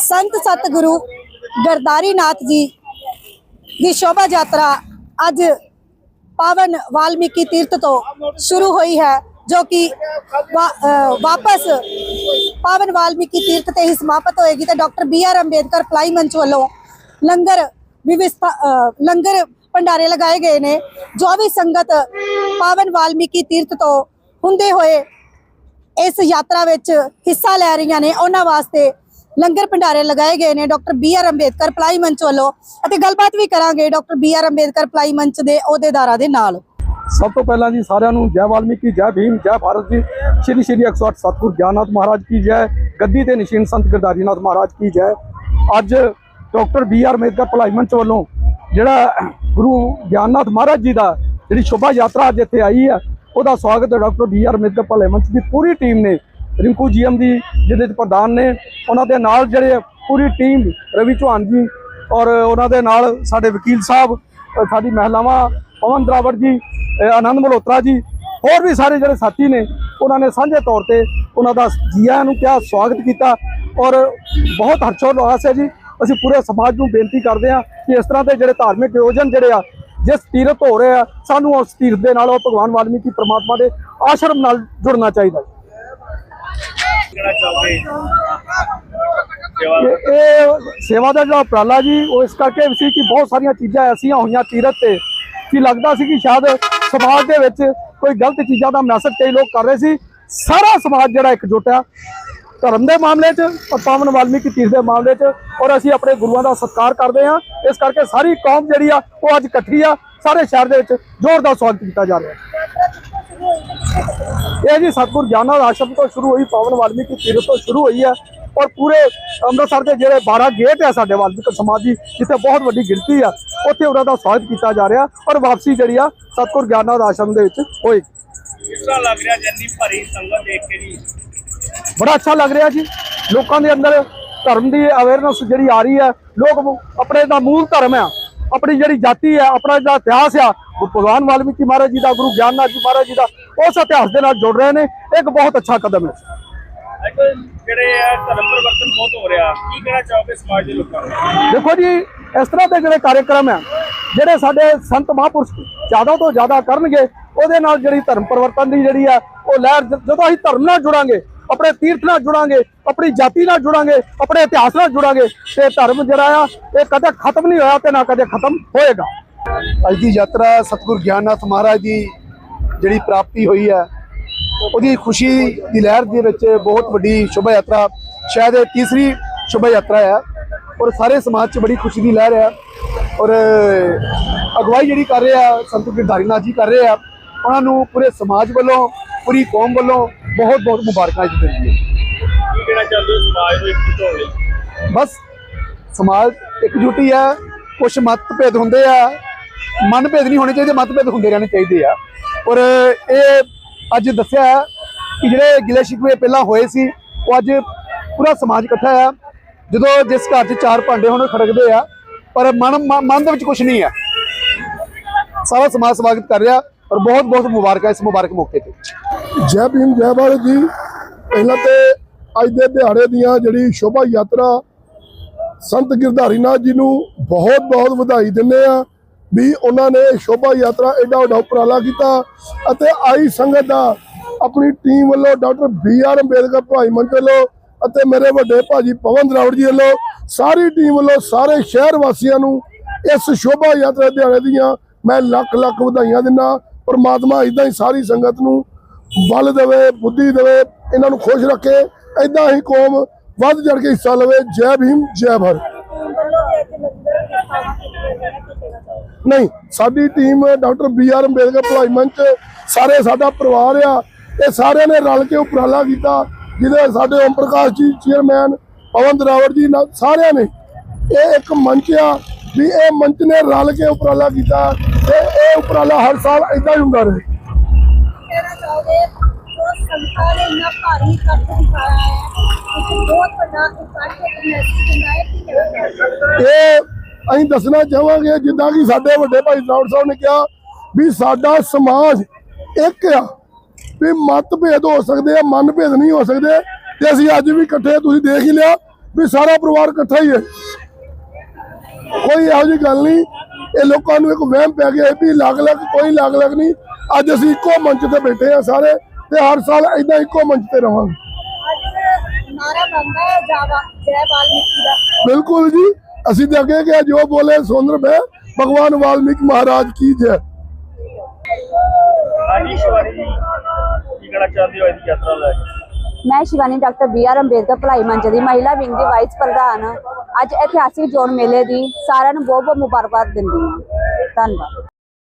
ਸੰਤ ਸਤਿਗੁਰੂ ਗਰਦਾਰੀ ਨਾਥ ਜੀ ਦੀ ਸ਼ੋਭਾ ਯਾਤਰਾ ਅੱਜ ਪਾਵਨ ਵਾਲਮੀਕੀ ਤੀਰਥ ਤੋਂ ਸ਼ੁਰੂ ਹੋਈ ਹੈ ਜੋ ਕਿ ਵਾ- ਵਾਪਸ ਪਾਵਨ ਵਾਲਮੀਕੀ ਤੀਰਥ ਤੇ ਹੀ ਸਮਾਪਤ ਹੋਏਗੀ ਤੇ ਡਾਕਟਰ ਬੀ ਆਰ ਅੰਬੇਦਕਰ ਫਲਾਈ ਮੰਚ ਵੱਲੋਂ ਲੰਗਰ ਵਿਵਸਥਾ ਅ, ਲੰਗਰ ਭੰਡਾਰੇ ਲਗਾਏ ਗਏ ਨੇ ਜੋ ਵੀ ਸੰਗਤ ਪਾਵਨ ਵਾਲਮੀਕੀ ਤੀਰਥ ਤੋਂ ਹੁੰਦੇ ਹੋਏ ਇਸ ਯਾਤਰਾ ਵਿੱਚ ਹਿੱਸਾ ਲੈ ਰਹੀਆਂ ਨੇ ਉਹਨਾਂ ਵਾਸਤੇ ਲੰਗਰ ਭੰਡਾਰੇ ਲਗਾਏ ਗਏ ਨੇ ਡਾਕਟਰ ਬੀ ਆਰ ਅੰਬੇਦਕਰ ਪਲਾਈ ਮੰਚ ਵੱਲੋਂ ਅਤੇ ਗੱਲਬਾਤ ਵੀ ਕਰਾਂਗੇ ਡਾਕਟਰ ਬੀ ਆਰ ਅੰਬੇਦਕਰ ਪਲਾਈ ਮੰਚ ਦੇ ਅਹੁਦੇਦਾਰਾਂ ਦੇ ਨਾਲ। ਸਭ ਤੋਂ ਪਹਿਲਾਂ ਜੀ ਸਾਰਿਆਂ ਨੂੰ ਜੈ ਵਾਲਮੀਕੀ, ਜੈ ਭੀਮ, ਜੈ ਭਾਰਤ ਜੀ। ਸ਼੍ਰੀ ਸ਼੍ਰੀ 108 ਸਤਿਗੁਰ ਗਿਆਨਨਾਥ ਮਹਾਰਾਜ ਕੀ ਜੈ। ਗੱਦੀ ਤੇ ਨਿਸ਼ੀਨ ਸੰਤ ਗਰਦਾਰੀਨਾਥ ਮਹਾਰਾਜ ਕੀ ਜੈ। ਅੱਜ ਡਾਕਟਰ ਬੀ ਆਰ ਅੰਬੇਦਕਰ ਭਲਾਈ ਮੰਚ ਵੱਲੋਂ ਜਿਹੜਾ ਗੁਰੂ ਗਿਆਨਨਾਥ ਮਹਾਰਾਜ ਜੀ ਦਾ ਜਿਹੜੀ ਸ਼ੋਭਾ ਯਾਤਰਾ ਅੱਜ ਇੱਥੇ ਆਈ ਹੈ, ਉਹਦਾ ਸਵਾਗਤ ਡਾਕਟਰ ਬੀ ਆਰ ਅੰਬੇਦਕਰ ਭਲਾਈ ਮੰਚ ਦੀ ਪੂਰੀ ਟੀਮ ਨੇ। ਰਿੰਕੂ ਜੀ ਐਮ ਦੀ ਜਿਹਦੇ ਪ੍ਰਧਾਨ ਨੇ, ਉਹਨਾਂ ਦੇ ਨਾਲ ਜਿਹੜੇ ਪੂਰੀ ਟੀਮ ਰਵੀ ਚੌਹਾਨ ਜੀ ਔਰ ਉਹਨਾਂ ਦੇ ਨਾਲ ਸਾਡੇ ਵਕੀਲ ਸਾਹਿਬ ਸਾਡੀ ਮਹਿਲਾਵਾਂ, ਪਵਨ ਦਰਾਵੜ ਜੀ ਆਨੰਦ ਮਲਹੋਤਰਾ ਜੀ, ਹੋਰ ਵੀ ਸਾਰੇ ਜਿਹੜੇ ਸਾਥੀ ਨੇ, ਉਹਨਾਂ ਨੇ ਸਾਂਝੇ ਤੌਰ ਤੇ ਉਹਨਾਂ ਦਾ ਜੀਆਂ ਨੂੰ ਕਿਹਾ ਸਵਾਗਤ ਕੀਤਾ ਔਰ ਬਹੁਤ ਹਰਸ਼ੋਲ ਉਲਾਸ ਹੈ ਜੀ, ਅਸੀਂ ਪੂਰੇ ਸਮਾਜ ਨੂੰ ਬੇਨਤੀ ਕਰਦੇ ਹਾਂ ਕਿ ਇਸ ਤਰ੍ਹਾਂ ਦੇ ਜਿਹੜੇ ਧਾਰਮਿਕ ਆਯੋਜਨ ਜਿਹੜੇ ਆ, ਜਿਸ ਤੀਰਤ ਹੋ ਰਹੇ ਆ, ਸਾਨੂੰ ਉਸ ਤੀਰਤ ਦੇ ਨਾਲ ਉਹ ਭਗਵਾਨ ਵਾਲਮੀਕੀ ਪਰਮਾਤਮਾ ਦੇ ਆਸ਼ਰਮ ਨਾਲ ਜੁੜਨਾ ਚਾਹੀਦਾ ਇਹ ਸੇਵਾ ਦਾ ਜਿਹੜਾ ਉਪਰਾਲਾ ਜੀ ਉਹ ਇਸ ਕਰਕੇ ਸੀ ਕਿ ਬਹੁਤ ਸਾਰੀਆਂ ਚੀਜ਼ਾਂ ਐਸੀਆਂ ਹੋਈਆਂ ਤੀਰਥ ਤੇ ਕਿ ਲੱਗਦਾ ਸੀ ਕਿ ਸ਼ਾਇਦ ਸਮਾਜ ਦੇ ਵਿੱਚ ਕੋਈ ਗਲਤ ਚੀਜ਼ਾਂ ਦਾ ਮੈਸੇਜ ਕਈ ਲੋਕ ਕਰ ਰਹੇ ਸੀ। ਸਾਰਾ ਸਮਾਜ ਜਿਹੜਾ ਇਕਜੁੱਟ ਆ। ਧਰਮ ਦੇ ਮਾਮਲੇ 'ਚ ਔਰ ਪਾਵਨ ਵਾਲਮੀਕੀ ਤੀਰਥ ਦੇ ਮਾਮਲੇ 'ਚ ਔਰ ਅਸੀਂ ਆਪਣੇ ਗੁਰੂਆਂ ਦਾ ਸਤਿਕਾਰ ਕਰਦੇ ਹਾਂ। ਇਸ ਕਰਕੇ ਸਾਰੀ ਕੌਮ ਜਿਹੜੀ ਆ ਉਹ ਅੱਜ ਇਕੱਠੀ ਆ। ਸਾਰੇ ਸ਼ਹਿਰ ਦੇ ਵਿੱਚ ਜ਼ੋਰਦਾਰ ਸਵਾਗਤ ਕੀਤਾ ਜਾ ਰਿਹਾ ਇਹ ਜੀ ਸਤਿਗੁਰ ਗਿਆਨਨਾਥ ਆਸ਼ਰਮ ਤੋਂ ਸ਼ੁਰੂ ਹੋਈ ਪਾਵਨ ਵਾਲਮੀਕੀ ਤੀਰਥ ਤੋਂ ਸ਼ੁਰੂ ਹੋਈ ਹੈ ਔਰ ਪੂਰੇ ਅੰਮ੍ਰਿਤਸਰ ਦੇ ਜਿਹੜੇ 12 ਗੇਟ ਆ ਸਾਡੇ ਵਾਲਮੀਕੀ ਸਮਾਜ ਦੀ ਜਿੱਥੇ ਬਹੁਤ ਵੱਡੀ ਗਿਣਤੀ ਆ ਉੱਥੇ ਉਹਨਾਂ ਦਾ ਸਵਾਗਤ ਕੀਤਾ ਜਾ ਰਿਹਾ ਔਰ ਵਾਪਸੀ ਜਿਹੜੀ ਆ ਸਤਿਗੁਰ ਗਿਆਨਨਾਥ ਆਸ਼ਰਮ ਦੇ ਵਿੱਚ ਹੋਏਗੀ ਕਿਸ ਤਰ੍ਹਾਂ ਲੱਗ ਰਿਹਾ ਜੰਨੀ ਭਰੀ ਸੰਗਤ ਦੇਖ ਕੇ ਜੀ। ਬੜਾ ਅੱਛਾ ਲੱਗ ਰਿਹਾ ਜੀ। ਲੋਕਾਂ ਦੇ ਅੰਦਰ ਧਰਮ ਦੀ ਅਵੇਅਰਨੈਸ ਜਿਹੜੀ ਆ ਰਹੀ ਹੈ ਲੋਕ ਆਪਣੇ ਦਾ ਮੂਲ ਧਰਮ ਆ ਆਪਣੀ ਜਿਹੜੀ ਜਾਤੀ ਹੈ ਆਪਣਾ ਜਿਹੜਾ ਇਤਿਹਾਸ ਆ ਉਹ ਭਗਵਾਨ ਵਾਲਮੀਕੀ ਮਹਾਰਾਜ ਜੀ ਦਾ ਗੁਰੂ ਗਿਆਨਨਾਥ ਜੀ ਮਹਾਰਾਜ ਜੀ ਦਾ ਉਸ ਇਤਿਹਾਸ ਦੇ ਨਾਲ ਜੁੜ ਰਹੇ ਨੇ। ਇੱਕ ਬਹੁਤ ਅੱਛਾ ਕਦਮ ਹੈ। ਜਿਹੜੇ ਆ ਧਰਮ ਪਰਿਵਰਤਨ ਬਹੁਤ ਹੋ ਰਿਹਾ। ਕੀ ਕਹਿਣਾ ਚਾਹੋਗੇ ਸਮਾਜ ਦੇ ਲੋਕਾਂ ਨੂੰ? ਦੇਖੋ ਜੀ ਇਸ ਤਰ੍ਹਾਂ ਦੇ ਜਿਹੜੇ ਕਾਰਜਕ੍ਰਮ ਆ ਜਿਹੜੇ ਸਾਡੇ ਸੰਤ ਮਹਾਂਪੁਰਸ਼ ਜ਼ਿਆਦਾ ਤੋਂ ਜ਼ਿਆਦਾ ਕਰਨਗੇ ਉਹਦੇ ਨਾਲ ਜਿਹੜੀ ਧਰਮ ਪਰਿਵਰਤਨ ਦੀ ਜਿਹੜੀ ਆ ਉਹ ਲਹਿਰ ਜਦੋਂ ਅਸੀਂ ਧਰਮ ਨਾਲ ਜੁੜਾਂਗੇ ਆਪਣੇ ਤੀਰਥ ਨਾਲ ਜੁੜਾਂਗੇ, ਆਪਣੀ ਜਾਤੀ ਨਾਲ ਜੁੜਾਂਗੇ, ਆਪਣੇ ਇਤਿਹਾਸ ਨਾਲ ਜੁੜਾਂਗੇ, ਤੇ ਧਰਮ ਜਿਹੜਾ ਆ, ਇਹ ਕਦੇ ਖਤਮ ਨਹੀਂ ਹੋਇਆ ਤੇ ਨਾ ਕਦੇ ਖਤਮ ਹੋਏਗਾ। ਅੱਜ ਦੀ ਯਾਤਰਾ ਸਤਿਗੁਰ ਗਿਆਨਨਾਥ ਮਹਾਰਾਜ ਦੀ ਜਿਹੜੀ ਪ੍ਰਾਪਤੀ ਹੋਈ ਹੈ, ਉਹਦੀ ਖੁਸ਼ੀ ਦੀ ਲਹਿਰ ਦੇ ਵਿੱਚ ਬਹੁਤ ਵੱਡੀ ਸ਼ੋਭਾ ਯਾਤਰਾ, ਸ਼ਾਇਦ ਇਹ ਤੀਸਰੀ ਸ਼ੋਭਾ ਯਾਤਰਾ ਹੈ, ਔਰ ਸਾਰੇ ਸਮਾਜ 'ਚ ਬੜੀ ਖੁਸ਼ੀ ਦੀ ਲਹਿਰ ਹੈ, ਔਰ ਅਗਵਾਈ ਜਿਹੜੀ ਕਰ ਰਿਹਾ ਆ, ਸੰਤ ਗਿਰਧਾਰੀ ਨਾਥ ਜੀ ਕਰ ਰਹੇ ਆ, ਉਹਨਾਂ ਨੂੰ ਪੂਰੇ ਸਮਾਜ ਵੱਲੋਂ, ਪੂਰੀ ਕੌਮ ਵੱਲੋਂ ਬਹੁਤ ਬਹੁਤ ਮੁਬਾਰਕਾਂ ਜੀ ਦਿੰਦੀ ਹੈ ਹੋ ਸਮਾਜ ਨੂੰ ਇਕਜੁੱਟ ਹੋਣ ਲਈ ਬਸ ਸਮਾਜ ਇਕਜੁੱਟੀ ਹੈ ਕੁਝ ਮਤਭੇਦ ਹੁੰਦੇ ਆ। ਮਨਭੇਦ ਨਹੀਂ ਹੋਣੇ ਚਾਹੀਦੇ ਮਤਭੇਦ ਹੁੰਦੇ ਰਹਿਣੇ ਚਾਹੀਦੇ ਆ। ਔਰ ਇਹ ਅੱਜ ਦੱਸਿਆ ਕਿ ਜਿਹੜੇ ਗਿਲੇ ਸ਼ਿਕਵੇ ਪਹਿਲਾਂ ਹੋਏ ਸੀ ਉਹ ਅੱਜ ਪੂਰਾ ਸਮਾਜ ਇਕੱਠਾ ਆ। ਜਦੋਂ ਜਿਸ ਘਰ 'ਚ ਚਾਰ ਭਾਂਡੇ ਹੋਣ ਖੜਕਦੇ ਆ ਪਰ ਮਨ ਮਨ ਦੇ ਵਿੱਚ ਕੁਝ ਨਹੀਂ ਆ। ਸਾਰਾ ਸਮਾਜ ਸਵਾਗਤ ਕਰ ਰਿਹਾ ਔਰ ਬਹੁਤ ਬਹੁਤ ਮੁਬਾਰਕਾਂ ਇਸ ਮੁਬਾਰਕ ਮੌਕੇ ਤੇ। ਜੈ ਭੀਮ, ਜੈ ਭਾਰਤ ਜੀ। ਇਹਨਾਂ ਤੇ ਅੱਜ ਦੇ ਦਿਹਾੜੇ ਦੀਆਂ ਜਿਹੜੀ ਸ਼ੋਭਾ ਯਾਤਰਾ ਸੰਤ ਗਿਰਧਾਰੀ ਨਾਥ ਜੀ ਨੂੰ ਬਹੁਤ ਬਹੁਤ ਵਧਾਈ ਦਿੰਦੇ ਆ ਵੀ ਉਹਨਾਂ ਨੇ ਸ਼ੋਭਾ ਯਾਤਰਾ ਐਡਾ ਵੱਡਾ ਉਪਰਾਲਾ ਕੀਤਾ ਅਤੇ ਆਈ ਸੰਗਤ ਦਾ ਆਪਣੀ ਟੀਮ ਵੱਲੋਂ ਡਾਕਟਰ ਬੀ ਆਰ ਅੰਬੇਦਕਰ, ਭਾਈ ਮੰਚ ਵੱਲੋਂ ਅਤੇ ਮੇਰੇ ਵੱਡੇ ਭਾਜੀ ਪਵਨ ਦਰਾਵੜ ਜੀ ਵੱਲੋਂ ਸਾਰੀ ਟੀਮ ਵੱਲੋਂ ਸਾਰੇ ਸ਼ਹਿਰ ਵਾਸੀਆਂ ਨੂੰ ਇਸ ਸ਼ੋਭਾ ਯਾਤਰਾ ਦਿਹਾੜੇ ਦੀਆਂ ਮੈਂ ਲੱਖ ਲੱਖ ਵਧਾਈਆਂ ਦਿੰਦਾ। ਪਰਮਾਤਮਾ ਇਦਾਂ ਹੀ ਸਾਰੀ ਸੰਗਤ ਨੂੰ ਬਲ ਦੇਵੇ, ਬੁੱਧੀ ਦੇਵੇ, ਇਹਨਾਂ ਨੂੰ ਖੁਸ਼ ਰੱਖੇ ਇਦਾਂ ਹੀ ਕੌਮ ਵੱਧ ਚੜ ਕੇ ਹਿੱਸਾ ਲਵੇ। ਜੈ ਭੀਮ, ਜੈ ਭਾਰਤ। ਨਹੀਂ, ਸਾਡੀ team doctor B R Ambedkar ਭਲਾਈ ਮੰਚ, ਸਾਰੇ ਸਾਡਾ ਪਰਿਵਾਰ ਆ। ਇਹ ਸਾਰਿਆਂ ਨੇ ਰਲ ਕੇ ਉਪਰਾਲਾ ਕੀਤਾ, ਜਿਹਦੇ ਸਾਡੇ ਓਮ ਪ੍ਰਕਾਸ਼ ਜੀ ਚੇਅਰਮੈਨ ਪਵਨ ਦਰਾਵਰ ਜੀ, ਨਾਲ ਸਾਰਿਆਂ ਨੇ। ਇਹ ਇੱਕ ਮੰਚ ਆ, ਵੀ ਇਹ ਮੰਚ ਨੇ ਰਲ ਕੇ ਉਪਰਾਲਾ ਕੀਤਾ ਤੇ ਇਹ ਉਪਰਾਲਾ ਹਰ ਸਾਲ ਇਦਾਂ ਹੀ ਹੁੰਦਾ ਰਹੇ। ਕਹਿਣਾ ਚਾਹੋਗੇ, ਜੋ ਸੰਤਾਂ ਨੇ ਇੰਨਾ ਭਾਰੀ ਇਕੱਠ ਦਿਖਾਇਆ ਹੈ ਇੱਕ ਬਹੁਤ ਵੱਡਾ ਇਕੱਠ ਇੱਕ ਮੈਸੇਜ ਦਿੰਦਾ ਹੈ, ਕਿ ਇਹ ਅਸੀਂ ਦੱਸਣਾ ਚਾਹਾਂਗੇ, ਜਿੱਦਾਂ ਕਿ ਸਾਡੇ ਵੱਡੇ ਭਾਈ ਰਾਉਤ ਸਾਹਿਬ ਨੇ ਕਿਹਾ ਵੀ ਸਾਡਾ ਸਮਾਜ ਇੱਕ ਆ, ਵੀ ਮਤਭੇਦ ਹੋ ਸਕਦੇ ਆ, ਮਨਭੇਦ ਨਹੀਂ ਹੋ ਸਕਦੇ, ਤੇ ਅਸੀਂ ਅੱਜ ਵੀ ਇਕੱਠੇ ਤੁਸੀਂ ਦੇਖ ਹੀ ਲਿਆ ਵੀ ਸਾਰਾ ਪਰਿਵਾਰ ਇਕੱਠਾ ਹੀ ਹੈ। ਕੋਈ ਇਹੋ ਜਿਹੀ ਗੱਲ ਨਹੀਂ ਇਹ ਲੋਕਾਂ ਨੂੰ ਇੱਕ ਵਹਿਮ ਪੈ ਗਿਆ ਵੀ ਲੱਗ ਲੱਗ ਕੋਈ ਲੱਗ ਲੱਗ ਨਹੀਂ। ਅੱਜ ਅਸੀਂ ਇੱਕੋ ਮੰਚ ਤੇ ਬੈਠੇ ਆ ਸਾਰੇ ਤੇ ਹਰ ਸਾਲ ਇਦਾਂ ਇੱਕੋ ਮੰਚ ਤੇ ਰਵਾਂਗੇ। ਨਾਰਾ ਬੰਦਾ ਹੈ ਜਾਵਾ ਜੈ ਵਾਲਮੀਕੀ ਦਾ ਬਿਲਕੁਲ ਜੀ। ਅਸੀਂ ਤੇ ਅੱਗੇ ਕਿ ਜੋ ਬੋਲੇ ਸੁੰਦਰ ਬੈ ਭਗਵਾਨ ਵਾਲਮੀਕ ਮਹਾਰਾਜ ਕੀ ਜੈ। ਹਾਂਜੀ ਸ਼ਿਵਾਨੀ ਜੀ ਕੀ ਕਹਿਣਾ ਚਾਹੁੰਦੇ ਹੋ ਇਹਦੀ ਯਾਤਰਾ ਲੈ ਕੇ? ਮੈਂ Shivani doctor B R Ambedkar ਭਲਾਈ ਮੰਚ ਦੀ ਮਹਿਲਾ ਵਿੰਗ ਦੀ ਵਾਈਸ ਪ੍ਰਧਾਨ ਅੱਜ ਇਤਿਹਾਸਿਕ ਜੋੜ ਮੇਲੇ ਦੀ ਸਾਰਿਆਂ ਨੂੰ ਬਹੁਤ ਬਹੁਤ ਮੁਬਾਰਕਬਾਦ ਦਿੰਦੀ ਹਾਂ। ਧੰਨਵਾਦ।